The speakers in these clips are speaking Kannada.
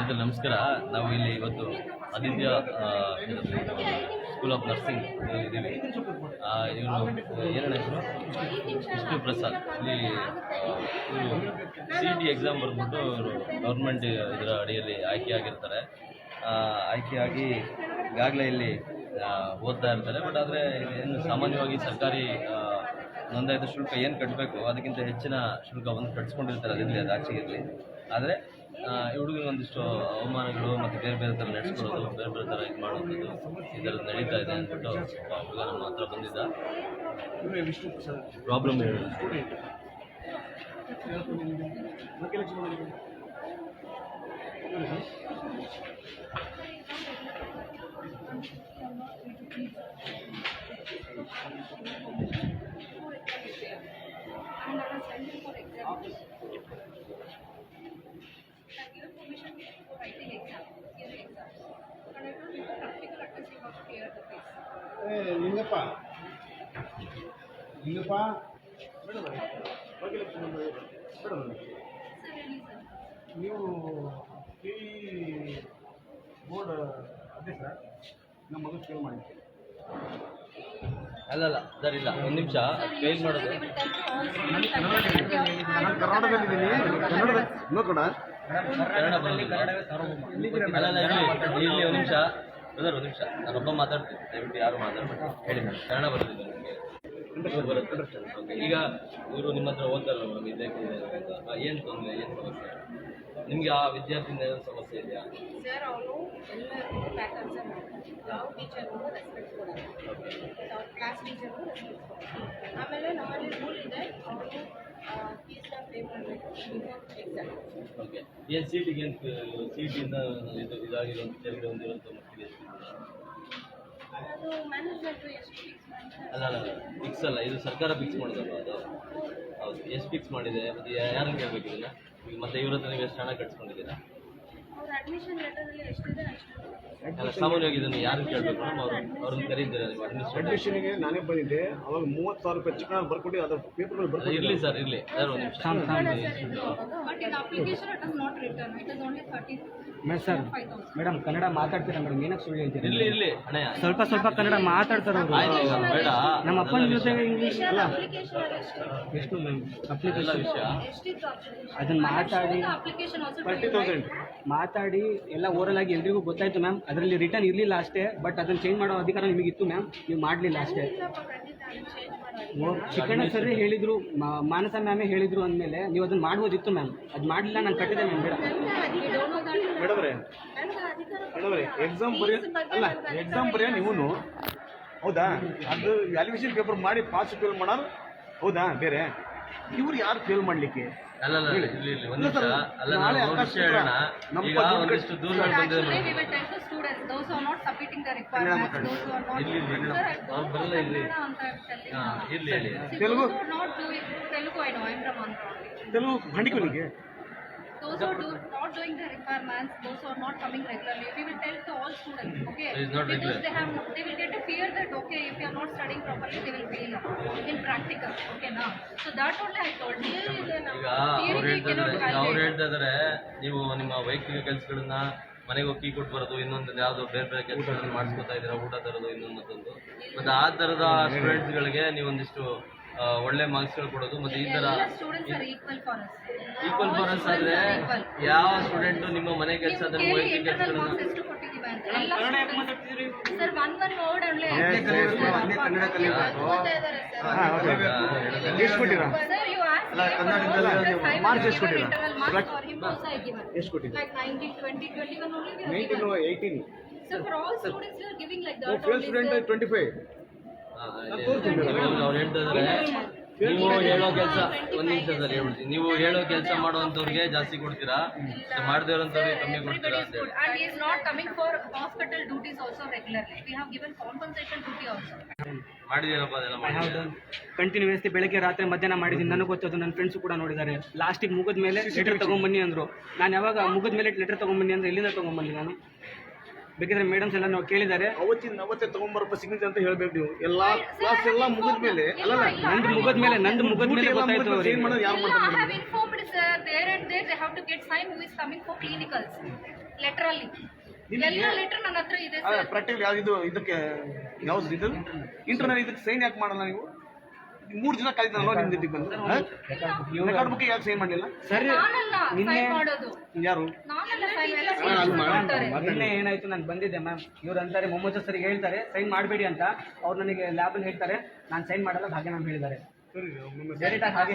ಇದು ನಮಸ್ಕಾರ ನಾವು ಇಲ್ಲಿ ಇವತ್ತು ಆದಿತ್ಯ ಸ್ಕೂಲ್ ಆಫ್ ನರ್ಸಿಂಗ್ ಇದ್ದೀವಿ. ಇವರು ಏನಣ್ಣ ಹೆಸರು ವಿಷ್ಣು ಪ್ರಸಾದ್. ಇಲ್ಲಿ ಇವರು ಸಿ ಟಿ ಎಕ್ಸಾಮ್ ಬರೆದ್ಬಿಟ್ಟು ಇವರು ಗೌರ್ಮೆಂಟ್ ಇದರ ಅಡಿಯಲ್ಲಿ ಆಯ್ಕೆ ಆಗಿರ್ತಾರೆ. ಆಯ್ಕೆಯಾಗಿ ಈಗಾಗಲೇ ಇಲ್ಲಿ ಓದ್ತಾ ಇರ್ತಾರೆ. ಬಟ್ ಆದರೆ ಏನು ಸಾಮಾನ್ಯವಾಗಿ ಸರ್ಕಾರಿ ನೋಂದಾಯಿತ ಶುಲ್ಕ ಏನು ಕಟ್ಟಬೇಕು ಅದಕ್ಕಿಂತ ಹೆಚ್ಚಿನ ಶುಲ್ಕ ಒಂದು ಕಟ್ಸ್ಕೊಂಡಿರ್ತಾರೆ ಅದಿರಲಿ ಅದು ಆಚೆ ಇರಲಿ ಆದರೆ ಈ ಒಂದಿಷ್ಟು ಅವಮಾನಗಳು ಮತ್ತು ಬೇರೆ ಬೇರೆ ಥರ ನಡೆಸ್ಕೊಳ್ಳೋದು, ಬೇರೆ ಬೇರೆ ಥರ ಇದು ಮಾಡೋದು ಥರದ್ದು ನಡೀತಾ ಇದೆ ಅಂದ್ಬಿಟ್ಟು ಹುಡುಗ ನಮ್ಮ ಹತ್ರ ಬಂದಿದ್ದ. ಪ್ರಾಬ್ಲಮ್ ಸ್ಟೂಡೆಂಟ್ ಇವತ್ತು ನಿಮ್ದು ನಾಲ್ಕು ಲಕ್ಷ ಬಂದಿದೆ. ಏನು sir? and I was sending for examination. I given permission for writing exam, theory exam. And I told you the practical attest you must clear the face. ಏ ಲಿಂಗಪ್ಪ ಲಿಂಗಪ್ಪ ಮೇಡಮ್ ನಾಲ್ಕು ಲಕ್ಷ ಬಂದಿದೆ. Madam Sir, any sir. ನೀವು ಕೆ ಇ ಬೋರ್ಡ್ ಸರ್? ನಮ್ಮ ಮಗ ಕೇಳಿ ಮಾಡಿ ಅಲ್ಲಲ್ಲ ಸರ್ ಇಲ್ಲ ಒಂದು ನಿಮಿಷ. ಫೇಲ್ ಮಾಡೋದು. ನಾನು ಕರ್ನಾಟಕದಲ್ಲಿದ್ದೀನಿ. ಕನ್ನಡದ ಇನ್ನೂ ಕನ್ನಡ ಅಲ್ಲಲ್ಲ ಇರಲಿ ಒಂದು ನಿಮಿಷ. ಬ್ರದರ್ ಒಂದು ನಿಮಿಷ. ನಾನೊಬ್ಬ ಮಾತಾಡ್ತೀನಿ. ದಯವಿಟ್ಟು ಯಾರು ಮಾತಾಡ್ಬೇಡಿ. ಹೇಳಿ ನಾನು ಕನ್ನಡ ಬರೋದಿಲ್ಲ ಬರುತ್ತೆ? ಓಕೆ ಈಗ ಇವರು ನಿಮ್ಮ ಹತ್ರ ಓದ್ತಾರಲ್ಲ ಮೇಡಮ್ ಇದಕ್ಕೆ ಏನು ತೊಂದರೆ ಏನು ಸಮಸ್ಯೆ? ನಿಮಗೆ ಆ ವಿದ್ಯಾರ್ಥಿಯಿಂದ ಏನು ಸಮಸ್ಯೆ ಇದೆಯಾ? ಸರ್ ಅವನು ಎಲ್ಲರೂ ಪ್ಯಾಟರ್ನ್ಸ್ ಯಾವ ಟೀಚರ್ಗೂ ರೆಸ್ಪೆಕ್ಟ್ ಕೊಡಲ್ಲ. ಅವ್ರ ಕ್ಲಾಸ್ ಟೀಚರ್ಗೂ ರೆಸ್ಪೆಕ್ಟ್ ಕೊಡಲ್ಲ. ಆಮೇಲೆ ನಮ್ಮಲ್ಲಿ ರೂಲ್ ಇದೆ. ಅವರು ಪೇ ಮಾಡಬೇಕು ಎಕ್ಸಾಮ್ ಓಕೆ ಏನು ಸೀಟಿಗೆ ಏನು ಸೀಟಿಂದ ಇದು ಇದಾಗಿರೋ ತೆರಿಗೆ ಹೊಂದಿರುವಂಥ ಮಕ್ಕಳಿಗೆ ಎಷ್ಟು ಅದು ಮ್ಯಾನೇಜ್ಮೆಂಟು ಎಷ್ಟು ಫಿಕ್ಸ್ ಮಾಡ್ತಾರೆ ಅಲ್ಲ ಅಲ್ಲ ಫಿಕ್ಸ್ ಅಲ್ಲ. ಇದು ಸರ್ಕಾರ ಫಿಕ್ಸ್ ಮಾಡೋದಲ್ವ ಅದು? ಹೌದು. ಎಷ್ಟು ಫಿಕ್ಸ್ ಮಾಡಿದೆ? ಯಾರು ಯಾರನ್ನು ಕೇಳಬೇಕು ಇದನ್ನ? ಈಗ ಮತ್ತೆ ಇವ್ರ ಹತ್ರ ನೀವು ಎಷ್ಟು ಹಣ ಕಟ್ಸ್ಕೊಂಡಿದ್ದೀರಾ? ಅಲ್ಲ ಸಾಮಾನ್ಯವಾಗಿ ಇದನ್ನು ಯಾರು ಕೇಳಬೇಕು ಮೇಡಮ್ ಅವರು ಅವ್ರನ್ನ ಕರೀತೀರ ನೀವು ಅಡ್ಮಿಷನ್ಗೆ ನಾನೇ ಬಂದಿದ್ದೆ. ಅವಾಗ ಮೂವತ್ತು ಸಾವಿರ ರೂಪಾಯಿ ಚಿಕ್ಕ ಬರ್ಕೊಟ್ಟು ಅದ್ರ ಪೇಪರ್ ಇರಲಿ ಸರ್ ಇರಲಿ. ಸರ್ ಒಂದು ನಿಮಿಷ. Only thirty sir madam Kannada ಮಾತಾಡ್ತೀರಾ ಮೇಡಮ್ ಏನಕ್ಕೆ ಸುಳ್ಳು ಹೇಳ್ತೀರಾ? ಅಣ್ಣಯ್ಯ. ಸ್ವಲ್ಪ ಸ್ವಲ್ಪ ಕನ್ನಡ ಮಾತಾಡ್ತಾರೆ ಅವರು. ಆಯ್ತು ಈಗ ಬೇಡ. ನಮ್ಮ ಅಪ್ಪನ ಜೊತೆಗೆ ಇಂಗ್ಲೀಷ್ ಅಲ್ಲ? ಎಷ್ಟು ಎಷ್ಟು ಮ್ಯಾಮ್ ಎಲ್ಲ ಅಪ್ಲಿಕೇಶನ್ ವಿಷಯ. ಅಪ್ಲಿಕೇಶನ್ ಅದನ್ನ ಮಾತಾಡಿ. ತರ್ಟಿ ತೌಸಂಡ್ ಮಾತಾಡಿ ಎಲ್ಲ ಓರಲ್ ಆಗಿ ಎಲ್ರಿಗೂ ಗೊತ್ತಾಯ್ತು ಮ್ಯಾಮ್ ಅದರಲ್ಲಿ ರಿಟರ್ನ್ ಇರಲಿಲ್ಲ ಅಷ್ಟೇ ಬಟ್ ಅದನ್ನ ಚೇಂಜ್ ಮಾಡೋ ಅಧಿಕಾರ ನಿಮಗಿತ್ತು ಮ್ಯಾಮ್ ನೀವು ಮಾಡಲಿಲ್ಲ ಅಷ್ಟೇ. ಚಿಕ್ಕಣ್ಣ ಸರ್ ಹೇಳಿದ್ರು ಮಾನಸ ಮ್ಯಾಮೇ ಹೇಳಿದ್ರು ಅಂದಮೇಲೆ ನೀವು ಅದನ್ನ ಮಾಡ್ಬೋದಿತ್ತು ಮ್ಯಾಮ್. ಅದು ಮಾಡಲಿಲ್ಲ, ನಾನು ಕಟ್ಟಿದೆ ಮ್ಯಾಮ್, ಬೇಡ. ಎಕ್ಸಾಮ್ ಬರೆಯ ಅಲ್ಲ ಎಕ್ಸಾಮ್ ಬರೆಯ ನೀವು ಹೌದಾ? ಅದು ವ್ಯಾಲ್ಯೂಯೇಷನ್ ಪೇಪರ್ ಮಾಡಿ ಪಾಸ್ ಫೇಲ್ ಮಾಡೋರು? ಹೌದಾ, ಬೇರೆ? ಇವ್ರು ಯಾರು ಫೇಲ್ ಮಾಡ್ಲಿಕ್ಕೆ? ಅಲ್ಲ ಅಲ್ಲ ಇರಲಿ ಇರಲಿ ಒಂದು ನಿಮಿಷ ಅಲ್ಲ ನಾಳೆ ನಾವು ವಿಷಯ ಹೇಳೋಣ ಈಗ ಒಂದಿಷ್ಟು ದೂರಗಳು ಬಂದಿದೆ Actually, we will tell to students, those who are not submitting the requirements, those who are not. ಇಲ್ಲಿ, ಇಲ್ಲಿ, ಇಲ್ಲಿ. Sir, I ಅವ್ರು don't ಬರಲ್ಲ ಇಲ್ಲಿ. Kannada ಅಂತ telling ಹಾ, ಇರ್ಲಿ ಇರ್ಲಿ See, those who are not doing, Telugu I know, I'm from Andhra only. ಕೆಲವು ಹಂಡಿಕನಿಗೆ Those who do, not doing the requirements, those who are not coming regularly, we will tell to all students, okay? It not Because regular. they have, they will get a fear that, okay, if you are not studying properly, they will fail in practical, okay, now. So that only I told, here is an, ಈಗ ಅವ್ರು theory ಹೇಳ್ತಾ cannot ಇದಾರೆ ಅವ್ರು calculate. ಹೇಳ್ತಾ ಇದಾರೆ ನೀವು ನಿಮ್ಮ ವೈಯಕ್ತಿಕ ಕೆಲಸಗಳನ್ನ ಮನೆಗೆ ಹೋಗಿ ಕೀ ಕೊಟ್ಟು ಬರೋದು ಇನ್ನೊಂದು ಯಾವ್ದೋ ಬೇರೆ ಬೇರೆ ಕೆಲಸಗಳನ್ನ ಮಾಡಿಸ್ಕೊತಾ ಇದ್ದೀರಾ ಊಟ ತರೋದು ಇನ್ನೊಂದು ಮತ್ತೊಂದು ಮತ್ತೆ ಆ ತರದ ಸ್ಟೂಡೆಂಟ್ಸ್ ಗಳಿಗೆ ನೀವೊಂದಿಷ್ಟು ಒಳ್ಳೆ ಒಳ್ಳೆ ಮಾರ್ಕ್ಸ್ಗಳು ಕೊಡೋದು ಮತ್ತೆ ಈ ತರ ಎಲ್ಲ students are equal for us. Equal All for us students ಆದ್ರೆ are equal. ಯಾವ ಸ್ಟೂಡೆಂಟ್ ನಿಮ್ಮ ಮನೆ ಕೆಲಸ ನೀವು ಕೇಳಿ ವೈಯಕ್ತಿಕ internal ಕೆಲಸಗಳನ್ನ marks ಎಷ್ಟು ಕೊಟ್ಟಿದ್ದೀವಿ one one word only. Kannada ಕಲಿಬೇಕು. ಹಾಂ ಓಕೆ ಎಷ್ಟು ಕೊಟ್ಟಿರಾ Like 19, 20, 21 only we have nineteen So for all students you are giving like that fail only, student sir. Twenty five ಆ, ಇಲ್ಲಿ ಅವ್ರು ಹೇಳ್ತಾ ಇದಾರೆ ನೀವು ಹೇಳೋ ಕೆಲಸ ಒಂದ್ ನಿಮಿಷದಲ್ಲಿ ಹೇಳ್ಬಿಡ್ತೀನಿ ನೀವು ಹೇಳೋ ಕೆಲಸ ಮಾಡುವಂತವ್ರಿಗೆ ಜಾಸ್ತಿ ಕೊಡ್ತೀರಾ? ಮಾಡದೇ ಇರೋಂಥವ್ರಿಗೆ ಕಮ್ಮಿ ಕೊಡ್ತೀರಾ ಅಂತ ಕಂಟಿನ್ಯೂಸ್ ಹೇಳಿ. And he is not coming for hospital duties also regularly. We have given compensation duty also. ಮಾಡಿದೀರಪ್ಪ ಅದೆಲ್ಲ ಮಾಡಿದ್ದೀರಾ ಕಂಟಿನ್ಯೂಸ್ಲಿ ಬೆಳಗ್ಗೆ ರಾತ್ರಿ ಮಧ್ಯಾಹ್ನ ಮಾಡಿದ್ದೀನಿ. ನನಗೆ ಗೊತ್ತದು ನನ್ನ ಫ್ರೆಂಡ್ಸು ಕೂಡ ನೋಡಿದ್ದಾರೆ. ಲಾಸ್ಟಿಗೆ ಮುಗಿದ ಮೇಲೆ ಲೆಟರ್ ತೊಗೊಂಬನ್ನಿ ಅಂದರು. ನಾನು ಯಾವಾಗ ಮುಗಿದ ಮೇಲೆ ಲೆಟರ್ ತೊಗೊಂಬನ್ನಿ ಅಂದ್ರೆ ಎಲ್ಲಿಂದ ತೊಗೊಂಬನ್ನಿ ನಾನು. ಬೇಕಿದ್ರೆ ಮೇಡಮ್ಸ್ ಎಲ್ಲ ನಾವು ಕೇಳಿದ್ದಾರೆ. ಅವತ್ತಿನ ಅವತ್ತೇ ತಗೊಂಬರಪ್ಪ ಸಿಗ್ನೇಚರ್ ಅಂತ ಹೇಳ್ಬೇಕು ನೀವು. ಎಲ್ಲಾ ಕ್ಲಾಸ್ ಎಲ್ಲ ಮುಗಿದ ಮೇಲೆ ಅಲ್ಲ ನಂದು ಮುಗಿದ ಮೇಲೆ ನಂದು ಮುಗಿದ ಮೇಲೆ ಗೊತ್ತಾಯ್ತು ಚೇಂಜ್ ಏನು ಮಾಡೋದು ಯಾರು ಮಾಡ್ತಾರೆ have informed sir, there and there they have to get sign who is coming for clinicals. Letter ಎಲ್ಲ ಲೆಟರ್ ನನ್ನ ಹತ್ರ ಇದೆ ಸರ್. ಪ್ರಾಕ್ಟಿಕಲ್ ಯಾವ್ದು ಇದಕ್ಕೆ ಯಾವ್ದು ಇದು? ಇಂಟರ್ನಲ್ ಇದಕ್ಕೆ ಸೈನ್ ಯಾಕೆ ಮಾಡಲ್ಲ ನೀವು? ಮೂರು ದಿನ ಕಲಿತಾನಲ್ವ ನಿಮ್ ಇದಕ್ಕೆ ಬಂದು? ರೆಕಾರ್ಡ್ ಬುಕ್ ಯಾಕೆ ಸೈನ್ ಮಾಡಲಿಲ್ಲ? ಸರಿ. ನಾನಲ್ಲ sign ಮಾಡೋದು. ಯಾರು? ನಾನಲ್ಲ. ನಿನ್ನೆ ಏನಾಯ್ತು ನಾನು ಬಂದಿದ್ದೆ ಮ್ಯಾಮ್ ಇವ್ರು ಅಂತಾರೆ ಮೊಹಮ್ಮದ್ ಸರಿಗೆ ಹೇಳ್ತಾರೆ ಸೈನ್ ಮಾಡಬೇಡಿ ಅಂತ ಅವ್ರು ನನಗೆ ಲ್ಯಾಬಲ್ಲಿ ಹೇಳ್ತಾರೆ ನಾನು ಸೈನ್ ಮಾಡಲ್ಲ ಭಾಗ್ಯ ಮ್ಯಾಮ್ ಹೇಳಿದ್ದಾರೆ. ಹಾಗೆ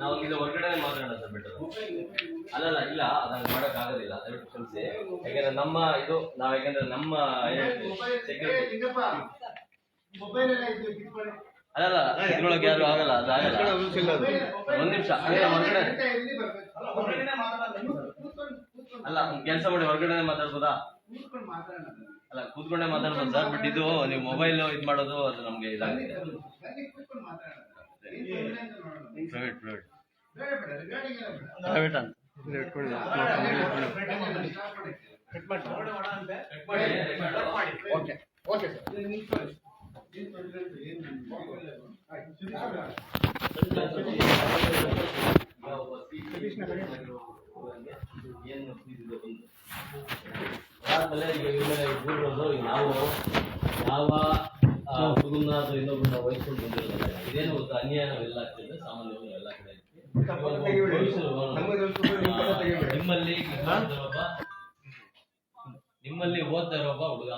ನಾವು ಇದು ಹೊರಗಡೆ ಮಾತಾಡೋಣ ಸರ್ ಬೆಟರ್ ಅಲ್ಲಲ್ಲ ಇಲ್ಲ ಅದನ್ನ ಮಾಡಕ್ ಆಗೋದಿಲ್ಲ ದಯವಿಟ್ಟು ಕ್ಷಮಿಸಿ ಯಾಕಂದ್ರೆ ನಮ್ಮ ಇದು ನಾವ್ ಯಾಕಂದ್ರೆ ನಮ್ಮ ಅಲ್ಲಲ್ಲ ಇದ್ರೊಳಗೆ ಯಾರು ಆಗಲ್ಲ ಅದು ಆಗಲ್ಲ. ಒಂದ್ ನಿಮಿಷ ಹೊರಗಡೆ ಅಲ್ಲ ಕೆಲಸ ಮಾಡಿ ಹೊರಗಡೆ ಮಾತಾಡ್ಬೋದಾ? ಅಲ್ಲ ಕೂತ್ಕೊಂಡೆ ಮಾತಾಡ್ಬೋದು ಸರ್ ಬಟ್ ಇದು ನೀವು ಮೊಬೈಲ್ ಇದು ಮಾಡೋದು ಅದು ನಮ್ಗೆ ಇದಾಗಿದೆ ಪ್ರೈವೇಟ್ ಪ್ರೈವೇಟ್ ಪ್ರೈವೇಟ್ ಅಂತ. ಆದ್ಮೇಲೆ ಈಗ ಇವ್ಮೇಲೆ ಇಬ್ಬರು ಈಗ ನಾವು ಯಾವ ಆ, ಹುಡುಗನ್ನ ಅಥವಾ ಇನ್ನೊಬ್ಬರನ್ನ ವಹಿಸ್ಕೊಂಡು ಬಂದಿರೋದಲ್ಲ ಇದೇನು ಗೊತ್ತಾ ಅನ್ಯಾಯ ನಾವೆಲ್ಲ ಆಗ್ತಿದೆ ಸಾಮಾನ್ಯವಾಗಿ ಎಲ್ಲ ಕಡೆ ನಿಮ್ಮಲ್ಲಿ ಓದ್ತಾ ಓದ್ತಾ ಇರೋಬ್ಬ ಹುಡುಗ.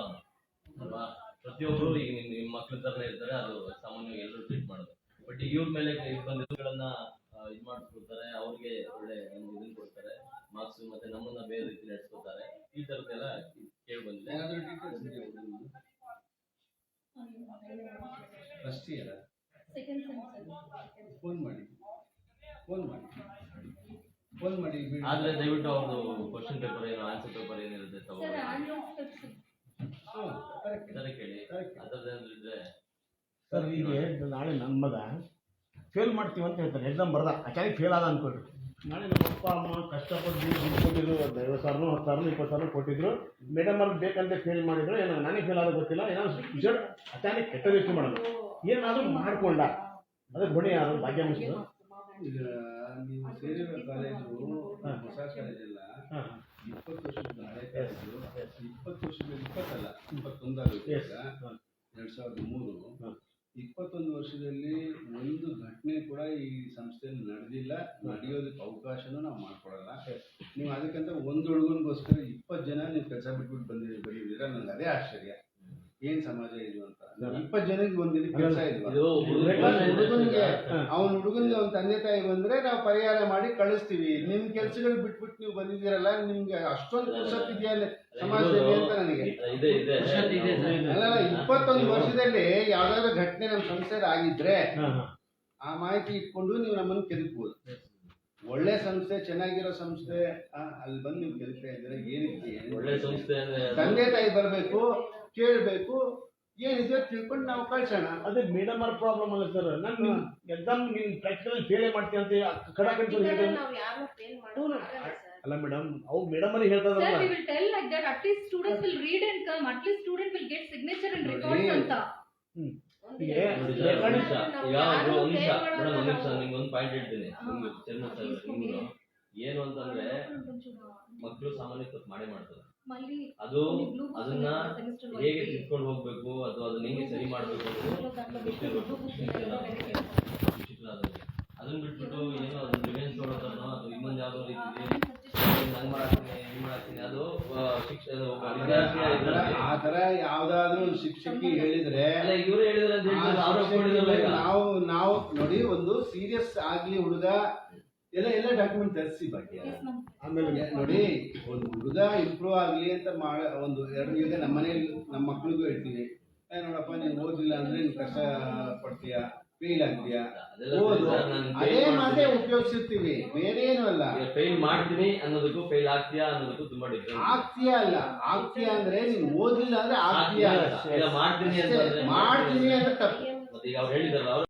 ಅಲ್ವಾ? ಪ್ರತಿಯೊಬ್ಬರು ಈಗ ನಿಮ್ ನಿಮ್ಮ ಮಕ್ಳ ತರನೇ ಇರ್ತಾರೆ ಅದು ಸಾಮಾನ್ಯವಾಗಿ ಎಲ್ಲರೂ ಟ್ರೀಟ್ ಮಾಡೋದು. ಬಟ್ ಇವ್ರ ಮೇಲೆ ಬಂದಿರೋಗಳನ್ನ ಇದು ಮಾಡಿಸ್ಕೊಡ್ತಾರೆ ಅವ್ರಿಗೆ ಒಳ್ಳೆ ಮಾರ್ಕ್ಸ್ ಮತ್ತೆ ನಮ್ಮನ್ನ ಬೇರೆ ರೀತಿ ನಡೆಸ್ಕೊತಾರೆ ಈ ತರದ್ದೆಲ್ಲ ಕೇಳಿ ಬಂದಿದೆ. First year. ಫೋನ್ ಮಾಡಿ. ಫೋನ್ ಮಾಡಿ. ಫೋನ್ ಮಾಡಿ ಆದ್ರೆ ದಯವಿಟ್ಟು ಅವ್ರದ್ದು ಕ್ವಶನ್ ಪೇಪರ್ ಏನು ಆನ್ಸರ್ ಪೇಪರ್ ಏನಿರುತ್ತೆ ತಗೊಂಡು ಕೇಳಿ. ಅದ್ರದ್ದೇನಾದ್ರು ಇದ್ರೆ ಸರ್ ಈಗ ನಾಳೆ ನನ್ನ ಮಗ ಫೇಲ್ ಮಾಡ್ತೀವಿ ಅಂತ ಹೇಳ್ತಾರೆ. ಎಕ್ಸಾಮ್ ಬರ್ದ. ಅಚಾನಕ್ ಫೇಲ್ ಆದ ಅನ್ಕೊಳ್ರಿ. ನಾಳೆ ನಮ್ಮ ಅಪ್ಪ ಅಮ್ಮ ಕಷ್ಟಪಟ್ಟು ದುಡ್ಡು ಕೊಟ್ಟಿದ್ರು ಒಂದು ಐವತ್ತು ಸಾವಿರನೂ ಹತ್ತು ಸಾವಿರನೂ ಇಪ್ಪತ್ತು ಸಾವಿರ ಕೊಟ್ಟಿದ್ರು. ಮೇಡಮ್ ಅವ್ರಿಗೆ ಬೇಕಂತ ಫೇಲ್ ಮಾಡಿದ್ರು ಏನೋ ನನಗೆ ಫೇಲ್ ಆದ ಗೊತ್ತಿಲ್ಲ ಏನೋ ರಿಸಲ್ಟ್ ಅಚಾನಕ್ ಕೆಟ್ಟ ಯೋಚನೆ ಮಾಡೋದು ಏನಾದರೂ ಮಾಡ್ಕೊಂಡ. ಅದಕ್ಕೆ ಹೊಣೆ ಯಾರು ಭಾಗ್ಯ ಮುಗಿಸಿದ್ರು ಈಗ ನೀವು ಸೇರಿರೋ ಕಾಲೇಜು ಹೊಸ ಕಾಲೇಜಲ್ಲ ಇಪ್ಪತ್ತು ವರ್ಷದ ಹಳೆ ಕಾಲೇಜು. ಇಪ್ಪತ್ತು ವರ್ಷದ ಇಪ್ಪತ್ತಲ್ಲ ಇಪ್ಪತ್ತೊಂದಾಗುತ್ತೆ ಎರಡು ಸಾವಿರದ ಮೂರು. ಇಪ್ಪತ್ತೊಂದು ವರ್ಷದಲ್ಲಿ ಒಂದು ಘಟನೆ ಕೂಡ ಈ ಸಂಸ್ಥೆಯಲ್ಲಿ ನಡೆದಿಲ್ಲ. ನಡೆಯೋದಕ್ಕೆ ಅವಕಾಶನೂ ನಾವು ಮಾಡ್ಕೊಡಲ್ಲ. ನೀವು ಅದಕ್ಕಂತ ಒಂದು ಹುಡುಗನಿಗೋಸ್ಕರ ಇಪ್ಪತ್ತು ಜನ ನೀವು ಕೆಲಸ ಬಿಟ್ಬಿಟ್ಟು ಬಂದಿದ್ದೀರಿ ನನಗೆ ಅದೇ ಆಶ್ಚರ್ಯ. ಏನ್ ಸಮಾಜ ಇದು ಅಂತ? ಇಪ್ಪತ್ ಜನಕ್ಕೆ ಒಂದಿನ ಕೆಲಸ ಇಲ್ವಾ? ಇದು ಹುಡುಗನಿಗೆ ಅವನ ಹುಡುಗನಿಗೆ ಅವನ ತಂದೆ ತಾಯಿ ಬಂದ್ರೆ ನಾವು ಪರಿಹಾರ ಮಾಡಿ ಕಳಿಸ್ತೀವಿ. ನಿಮ್ ಕೆಲ್ಸಗಳು ಬಿಟ್ಬಿಟ್ಟು ನೀವು ಬಂದಿದ್ದೀರಲ್ಲ ನಿಮ್ಗೆ ಅಷ್ಟೊಂದು ಪುರ್ಸತ್ ಇದೆಯಾ ಸಮಾಜದಲ್ಲಿ ಅಂತ ನನಗೆ. ಅಲ್ಲ ಇಪ್ಪತ್ತೊಂದು ವರ್ಷದಲ್ಲಿ ಯಾವ್ದಾದ್ರು ಘಟನೆ ನಮ್ ಸಂಸ್ಥೆಯಲ್ಲಿ ಆಗಿದ್ರೆ ಆ ಮಾಹಿತಿ ಇಟ್ಕೊಂಡು ನೀವು ನಮ್ಮನ್ನು ಕೆದಕ್ಬೋದು ಒಳ್ಳೆ ಸಂಸ್ಥೆ ಚೆನ್ನಾಗಿರೋ ಸಂಸ್ಥೆ ಆ, ಅಲ್ಲಿ ಬಂದು ನೀವು ಕೆದಕ್ತಾ ಇದ್ದೀರಾ ಏನಕ್ಕೆ ಒಳ್ಳೆ ಸಂಸ್ಥೆ ತಂದೆ ತಾಯಿ ಬರಬೇಕು ಕೇಳಬೇಕು. ಏನಿದೆ ತಿಳ್ಕೊಂಡು ನಾವು ಕಳ್ಸೋಣ. ಅದೇ ಮೇಡಮ್ ಅವ್ರ ಪ್ರಾಬ್ಲಮ್ ಅಲ್ಲ ಸರ್ ನಾನು ಎಕ್ಸಾಮ್ ನಿಮ್ ಪ್ರಾಕ್ಟಿಕಲ್ ಫೇಲೇ ಮಾಡ್ತೀನಿ ಅಂತ ಕಡಾಕಂಟು ಅಲ್ಲ ಮೇಡಮ್ ಅವ್ ಮೇಡಮ್ ಅಲ್ಲಿ ಹೇಳ್ತಾರೆ sir we will tell like that at least students will read and come at least student will get signature and record ಅಂತ. ಏನು ಅಂತಂದ್ರೆ ಮಕ್ಕಳು ಸಾಮಾನ್ಯ ತಪ್ಪು ಮಾಡೇ ಮಾಡ್ತಾರೆ. ಅದು ಅದನ್ನ ಹೇಗೆ ತಿಳ್ಕೊಂಡು ಹೋಗ್ಬೇಕು ಅಥವಾ ಅದನ್ನ ಹೆಂಗೆ ಸರಿ ಮಾಡಬೇಕು. ಅದನ್ನ ಬಿಟ್ಬಿಟ್ಟು ಏನೋ ಅದನ್ನ ರಿವೆನ್ಸ್ ನೋಡೋತನೋ ಅಥವಾ ಇನ್ನೊಂದು ಯಾವ್ದೋ ರೀತಿ ಹಂಗ್ ಮಾಡ್ತೀನಿ ಹಿಂಗ್ ಮಾಡಾಕ್ತೀನಿ ಅದು ಆ, ಶಿಕ್ಷಣ ಆ ಥರ ಯಾವುದಾದ್ರೂ ಶಿಕ್ಷಕಿ ಹೇಳಿದ್ರೆ ಅಲ್ಲ ಇವ್ರು ಹೇಳಿದ್ರೆ ನಾವು ನಾವು ನೋಡಿ ಒಂದು ಸೀರಿಯಸ್ ಆಗ್ಲಿ ಹುಡುಗ ಎಲ್ಲ ಎಲ್ಲ ಡಾಕ್ಯುಮೆಂಟ್ ತರಿಸಿ ಬಗ್ಗೆ. ಆಮೇಲೆ ನೋಡಿ ಒಂದು ಹುಡುಗ ಇಂಪ್ರೂವ್ ಆಗಲಿ ಅಂತ ಮಾಡ ಒಂದು ಎರಡು ಈಗ ನಮ್ಮ ಮನೇಲಿ ನಮ್ಮ ಮಕ್ಳಿಗೂ ಹೇಳ್ತೀನಿ. ಏ ನೋಡಪ್ಪ ನೀನು ಓದಿಲ್ಲ ಅಂದ್ರೆ ನೀನು ಕಷ್ಟ ಪಡ್ತೀಯಾ? ಫೇಲ್ ಆಗ್ತೀಯಾ? ಓದು. ಅದೇ ಮಾತೇ ಉಪಯೋಗಿಸುತ್ತೀವಿ ಉಪಯೋಗಿಸಿರ್ತೀವಿ. ಬೇರೆ ಏನು ಅಲ್ಲ. ಫೇಲ್ ಮಾಡ್ತೀನಿ ಅನ್ನೋದಕ್ಕೂ ಫೇಲ್ ಆಗ್ತೀಯಾ ಅನ್ನೋದಕ್ಕೂ ತುಂಬಾ ಡಿಫ್ರೆನ್ಸ್ ಆಗ್ತೀಯ ಅಲ್ಲ? ಆಗ್ತೀಯ ಅಂದ್ರೆ ನೀನು ಓದಿಲ್ಲ ಅಂದ್ರೆ ಆಗ್ತೀಯ ಮಾಡ್ತೀನಿ ಅಂತ ಮಾಡ್ತೀನಿ. ಅಂದ್ರೆ ತಪ್ಪು. ಮತ್ತೆ ಈಗ ಅವ್ರು ಹೇಳಿದಾರಲ್ಲ ಅವ್ರು